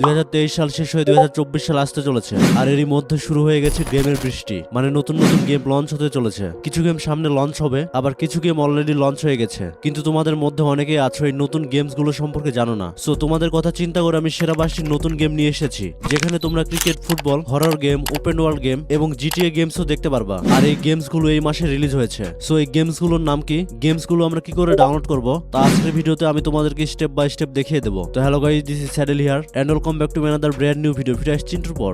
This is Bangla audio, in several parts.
দুই হাজার তেইশ সাল শেষ হয়ে দুই হাজার চব্বিশ সাল আসতে চলেছে। আর এরই মধ্যে শুরু হয়ে গেছে গেমের বৃষ্টি। মানে নতুন নতুন গেম লঞ্চ হতে চলেছে। কিছু গেম সামনে লঞ্চ হবে, আবার কিছু গেম অলরেডি লঞ্চ হয়ে গেছে। কিন্তু তোমাদের মধ্যে অনেকেই আছো এই নতুন গেমসগুলো সম্পর্কে জানো না। সো তোমাদের কথা চিন্তা করে আমি সেরা বাসটির নতুন গেম নিয়ে এসেছি, যেখানে তোমরা cricket football horror game open world game এবং জিটিএ গেমসও দেখতে পারবা। আর এই গেমসগুলো এই মাসে রিলিজ হয়েছে। সো এই গেমসগুলোর নাম কি? গেমসগুলো আমরা কি করে ডাউনলোড করব? তা আজকের ভিডিওতে আমি তোমাদেরকে স্টেপ বাই স্টেপ দেখিয়ে দেবো। তো hello guys this is Saddle here and welcome back to another brand new video ফিরে আসছি পর।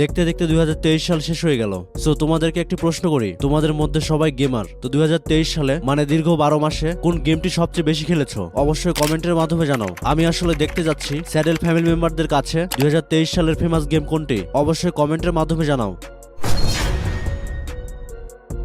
দেখতে দেখতে দুই সাল শেষ হয়ে গেল। সো তোমাদেরকে একটি প্রশ্ন করি। তোমাদের মধ্যে সবাই গেমার তো দুই হাজার তেইশ সালে মানে দীর্ঘ বারো মাসে, কোন গেমটি সবচেয়ে বেশি খেলেছো? অবশ্যই কমেন্টের মাধ্যমে জানাও। আমি আসলে দেখতে যাচ্ছি স্যাডেল ফ্যামিলি মেম্বারদের কাছে। দুই হাজার তেইশ সালের ফেমাস গেম কোনটি? অবশ্যই কমেন্টের মাধ্যমে জানাও।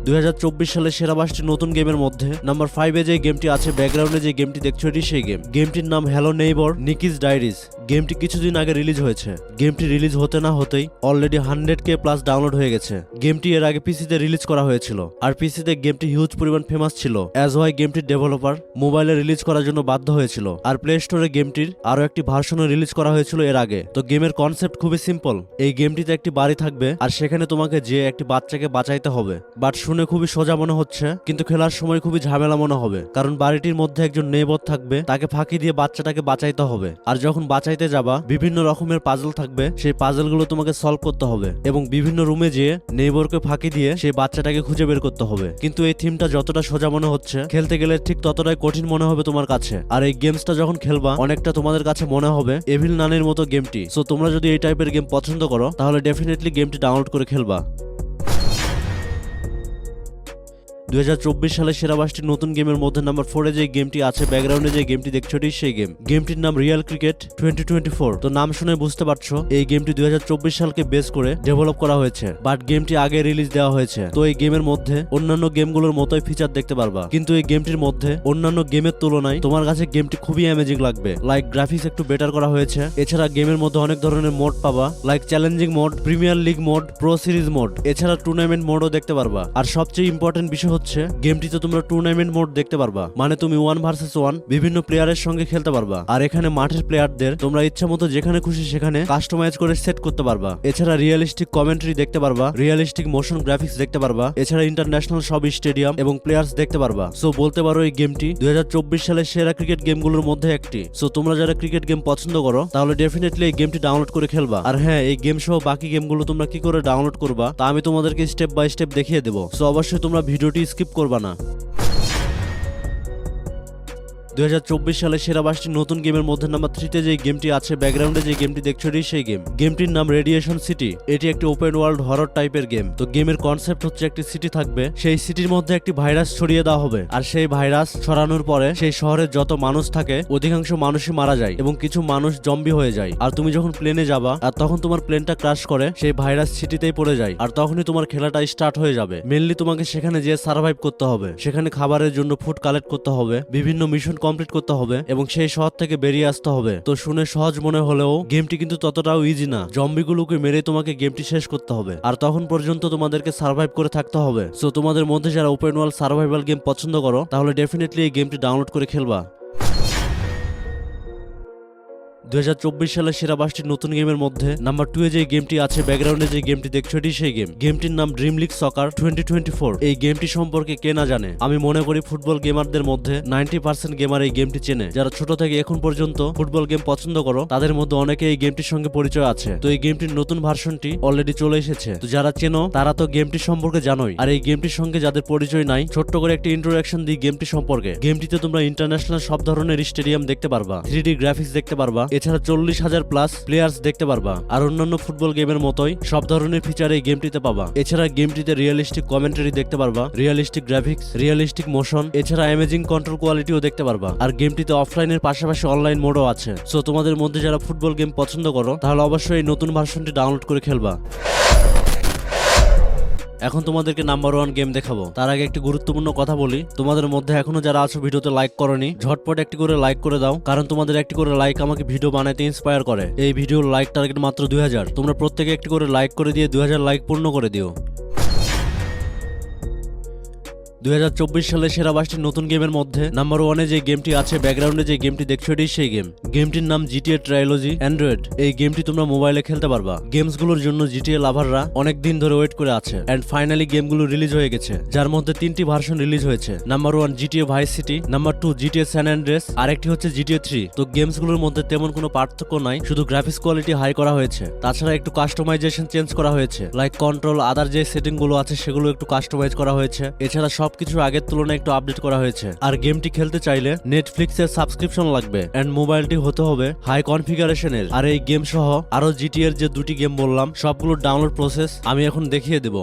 দুই হাজার চব্বিশ সালে সেরা বাসটি নতুন গেমের মধ্যে নাম্বার ফাইভে যে গেমটি আছে ব্যাকগ্রাউন্ডে যে গেমটি দেখছ এটি সেই গেম। গেমটির নাম হ্যালো নেইবর নিকিস ডায়েরিজ গেমটি কিছুদিন আগে রিলিজ হয়েছে। গেমটি রিলিজ হতে না হতেই already hundred K plus download হয়ে গেছে। গেমটি এর আগে পিসিতে রিলিজ করা হয়েছিল। আর পিসিতে গেমটি হিউজ পরিমাণ ফেমাস ছিল। অ্যাজ ওয়াই গেমটির ডেভেলপার মোবাইলে রিলিজ করার জন্য বাধ্য হয়েছিল। আর প্লে স্টোরে গেমটির আরও একটি ভার্সনও রিলিজ করা হয়েছিল এর আগে। তো গেমের কনসেপ্ট খুবই সিম্পল এই গেমটিতে একটি বাড়ি থাকবে, আর সেখানে তোমাকে যে একটি বাচ্চাকে বাঁচাইতে হবে। বাট শুনে খুবই সোজা মনে হচ্ছে, কিন্তু খেলার সময় খুবই ঝামেলা মনে হবে। কারণ বাড়িটির মধ্যে একজন নেবর থাকবে, তাকে ফাঁকি দিয়ে বাচ্চাটাকে বাঁচাইতে হবে। আর যখন বাঁচাইতে যাবা, বিভিন্ন রকমের পাজল থাকবে, সেই পাজলগুলো তোমাকে সলভ করতে হবে। এবং বিভিন্ন রুমে যেয়ে নেবরকে ফাঁকি দিয়ে সেই বাচ্চাটাকে খুঁজে বের করতে হবে। কিন্তু এই থিমটা যতটা সোজা মনে হচ্ছে, খেলতে গেলে ঠিক ততটাই কঠিন মনে হবে তোমার কাছে। আর এই গেমসটা যখন খেলবা, অনেকটা তোমাদের কাছে মনে হবে এভিল নানের মতো গেমটি সো তোমরা যদি এই টাইপের গেম পছন্দ করো, তাহলে ডেফিনেটলি গেমটি ডাউনলোড করে খেলবা। দুই হাজার চব্বিশ সালে সেরা বাসটির নতুন গেমের মধ্যে নাম্বার ফোরে যে গেমটি আছে ব্যাকগ্রাউন্ডে যে গেমটি দেখছ সেই গেম। গেমটির নাম রিয়েল ক্রিকেট টোয়েন্টি ফোর তো নাম শুনে বুঝতে পারছ, এই গেমটি দুই হাজার চব্বিশ সালকে বেস করে ডেভেলপ করা হয়েছে বাট গেমটি আগে রিলিজ দেওয়া হয়েছে। তো এই গেমের মধ্যে অন্যান্য গেমগুলোর মতোই ফিচার দেখতে পারবা। কিন্তু এই গেমটির মধ্যে অন্যান্য গেমের তুলনায় তোমার কাছে গেমটি খুবই অ্যামেজিং লাগবে। লাইক গ্রাফিক্স একটু বেটার করা হয়েছে। এছাড়া গেমের মধ্যে অনেক ধরনের মোড পাবা like challenging mode premier league mode pro series mode এছাড়া টুর্নামেন্ট মোডও দেখতে পারবা। আর সবচেয়ে ইম্পর্টেন্ট বিষয় হচ্ছে গেমটিতে তোমরা টুর্নামেন্ট মোড দেখতে পারবা। মানে তুমি ওয়ান ভার্সেস ওয়ান বিভিন্ন প্লেয়ারের সঙ্গে খেলতে পারবা। আর এখানে মাঠের প্লেয়ারদের তোমরা ইচ্ছা মতো যেখানে খুশি সেখানে কাস্টমাইজ করে সেট করতে পারবা। এছাড়া রিয়েলিস্টিক কমেন্ট্রি দেখতে পারবা রিয়েলিস্টিক মোশন গ্রাফিক্স দেখতে পারবা, এছাড়া ইন্টারন্যাশনাল সব স্টেডিয়াম এবং প্লেয়ার্স দেখতে পারবা। সো বলতে পারো এই গেমটি দুই হাজার চব্বিশ সালের সেরা ক্রিকেট গেমগুলোর মধ্যে একটি। সো তোমরা যারা ক্রিকেট গেম পছন্দ করো, তাহলে ডেফিনেটলি এই গেমটি ডাউনলোড করে খেলবা। আর হ্যাঁ এই গেম সহ বাকি গেমগুলো তোমরা কি করে ডাউনলোড করবা, তা আমি তোমাদেরকে স্টেপ বাই স্টেপ দেখিয়ে দেবো। সো অবশ্যই তোমরা ভিডিওটি স্কিপ করবা না। দুই হাজার চব্বিশ সালে সেরা বাসটি নতুন গেমের মধ্যে নাম্বার থ্রিতে যে গেমটি আছে, ব্যাকগ্রাউন্ডে যে গেমটি দেখছ এটি সেই গেম। গেমটির নাম রেডিয়েশন সিটি এটি একটি ওপেন ওয়ার্ল্ড হরর টাইপের গেম তো গেমের কনসেপ্ট হচ্ছে একটি সিটি থাকবে, সেই সিটির মধ্যে একটি ভাইরাস ছড়িয়ে দেওয়া হবে। আর সেই ভাইরাস ছড়ানোর পরে সেই শহরের যত মানুষ থাকে, অধিকাংশ মানুষই মারা যায় এবং কিছু মানুষ জম্বি হয়ে যায়। আর তুমি যখন প্লেনে যাবা, আর তখন তোমার প্লেনটা ক্রাশ করে, সেই ভাইরাস সিটিতেই পড়ে যায়। আর তখনই তোমার খেলাটা স্টার্ট হয়ে যাবে। মেনলি তোমাকে সেখানে যেয়ে সার্ভাইভ করতে হবে। সেখানে খাবারের জন্য ফুড কালেক্ট করতে হবে। বিভিন্ন মিশন কমপ্লিট করতে হবে এবং সেই শহর থেকে বেরিয়ে আসতে হবে। তো শুনে সহজ মনে হলেও গেমটি কিন্তু ততটাও ইজি না। জম্বিগুলোকে মেরে তোমাকে গেমটি শেষ করতে হবে। আর তখন পর্যন্ত তোমাদেরকে সার্ভাইভ করে থাকতে হবে। সো তোমাদের মধ্যে যারা ওপেন ওয়ার্ল্ড সার্ভাইভাল গেম পছন্দ করো, তাহলে ডেফিনেটলি এই গেমটি ডাউনলোড করে খেলবা। দুই সালের সেরা বাসটির নতুন গেমের মধ্যে নাম্বার টু এ যে গেমটি আছে ব্যাকগ্রাউন্ডে যে গেমটি দেখছ, এটি সেই গেম। গেমটির নাম Dream League Soccer twenty twenty four এই গেমটি সম্পর্কে কে না জানে? আমি মনে করি ফুটবল গেমারদের মধ্যে নাইনটি পার্সেন্ট গেমার এই গেমটি চেনে। যারা ছোট থেকে এখন পর্যন্ত ফুটবল গেম পছন্দ করো, তাদের মধ্যে অনেকে এই গেমটির সঙ্গে পরিচয় আছে। তো এই গেমটির নতুন ভার্সনটি অলরেডি চলে এসেছে। তো যারা চেনো, তারা তো গেমটি সম্পর্কে জানোই। আর এই গেমটির সঙ্গে যাদের পরিচয় নাই, ছোট্ট করে একটি ইন্ট্রোডাকশন দিই গেমটি সম্পর্কে। গেমটিতে তোমরা ইন্টারন্যাশনাল সব ধরনের স্টেডিয়াম দেখতে পারবা থ্রি গ্রাফিক্স দেখতে পারবা এছাড়া চল্লিশ হাজার প্লাস প্লেয়ার্স দেখতে পারবা। আর অন্যান্য ফুটবল গেমের মতোই সব ধরনের ফিচার এই গেমটিতে পাবা। এছাড়া গেমটিতে রিয়েলিস্টিক কমেন্টারি দেখতে পারবা। রিয়েলিস্টিক গ্রাফিক্স রিয়েলিস্টিক মোশন এছাড়া অ্যামেজিং কন্ট্রোল কোয়ালিটিও দেখতে পারবা। আর গেমটিতে অফলাইনের পাশাপাশি অনলাইন মোডও আছে। সো তোমাদের মধ্যে যারা ফুটবল গেম পছন্দ করো, তাহলে অবশ্যই এই নতুন ভার্সনটি ডাউনলোড করে খেলবা। এখন তোমাদেরকে নাম্বার ওয়ান গেম দেখাবো। তার আগে একটি গুরুত্বপূর্ণ কথা বলি। তোমাদের মধ্যে এখনও যারা আছো ভিডিওতে লাইক করনি, ঝটপট একটি করে লাইক করে দাও। কারণ তোমাদের একটি করে লাইক আমাকে ভিডিও বানাইতে ইন্সপায়ার করে। এই ভিডিওর লাইক টার্গেট মাত্র দুই হাজার। তোমরা প্রত্যেকে একটি করে লাইক করে দিয়ে দুই হাজার লাইক পূর্ণ করে দিও। দুই হাজার চব্বিশ সালে সেরা বাসটি নতুন গেমের মধ্যে নাম্বার ওয়ানে যে গেমটি আছে, ব্যাকগ্রাউন্ডে যে গেমটি দেখছ এটাই সেই গেম। গেমটির নাম জিটিএ ট্রাইলজি অ্যান্ড্রয়েড। এই গেমটি তোমরা মোবাইলে খেলতে পারবা। গেমসগুলোর জন্য জিটিএ লাভাররা অনেক দিন ধরে ওয়েট করে আছে। এন্ড ফাইনালি গেমগুলো রিলিজ হয়ে গেছে, যার মধ্যে তিনটি ভার্সন রিলিজ হয়েছে। Number one GTA Vice City, number two GTA San Andreas, আরেকটি হচ্ছে জিটিএ থ্রি। তো গেমসগুলোর মধ্যে তেমন কোনো পার্থক্য নাই, শুধু গ্রাফিক্স কোয়ালিটি হাই করা হয়েছে। তাছাড়া একটু কাস্টমাইজেশন চেঞ্জ করা হয়েছে, লাইক কন্ট্রোল, আদার যে সেটিংগুলো আছে, সেগুলো একটু কাস্টমাইজ করা হয়েছে। এছাড়া সবকিছু আগের তুলনায় একটু আপডেট করা হয়েছে। আর গেমটি খেলতে চাইলে নেটফ্লিক্স এর সাবস্ক্রিপশন লাগবে। এন্ড মোবাইলটি হতে হবে হাই কনফিগারেশনের আর এই গেম সহ আরও জিটি এর যে দুটি গেম বললাম সবগুলোর ডাউনলোড প্রসেস আমি এখন দেখিয়ে দেবো।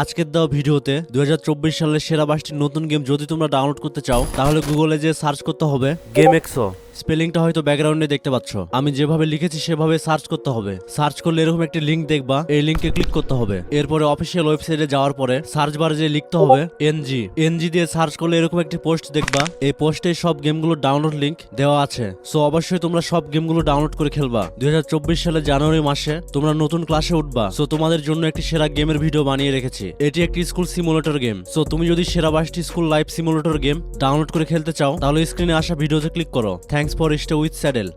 আজকের দেওয়া ভিডিওতে দুই হাজার চব্বিশ সালের সেরা বাসটির নতুন গেম যদি তোমরা ডাউনলোড করতে চাও, তাহলে গুগলে যে সার্চ করতে হবে গেম এক্সো স্পেলিংটা হয়তো ব্যাকগ্রাউন্ডে দেখতে পাচ্ছ। আমি যেভাবে লিখেছি, সেভাবে সার্চ করতে হবে। সার্চ করলে এরকম একটি লিঙ্ক দেখবা। এই লিঙ্কে ক্লিক করতে হবে। এরপরে অফিসিয়াল ওয়েবসাইটে যাওয়ার পরে সার্চ বারে যে লিখতে হবে, এনজি। এনজি দিয়ে সার্চ করলে এরকম একটি পোস্ট দেখবা। এই পোস্টে সব গেমগুলোর ডাউনলোড লিঙ্ক দেওয়া আছে। সো অবশ্যই তোমরা সব গেমগুলো ডাউনলোড করে খেলবা। দু হাজার চব্বিশ সালের জানুয়ারি মাসে তোমরা নতুন ক্লাসে উঠবা। সো তোমাদের জন্য একটি সেরা গেমের ভিডিও বানিয়ে রেখেছি। এটি একটি স্কুল সিমুলেটর গেম। সো তুমি যদি সেরা বাসটি school life simulator game download করে খেলতে চাও, তাহলে স্ক্রিনে আসা ভিডিওতে ক্লিক করো। Thanks for stay with Saddle.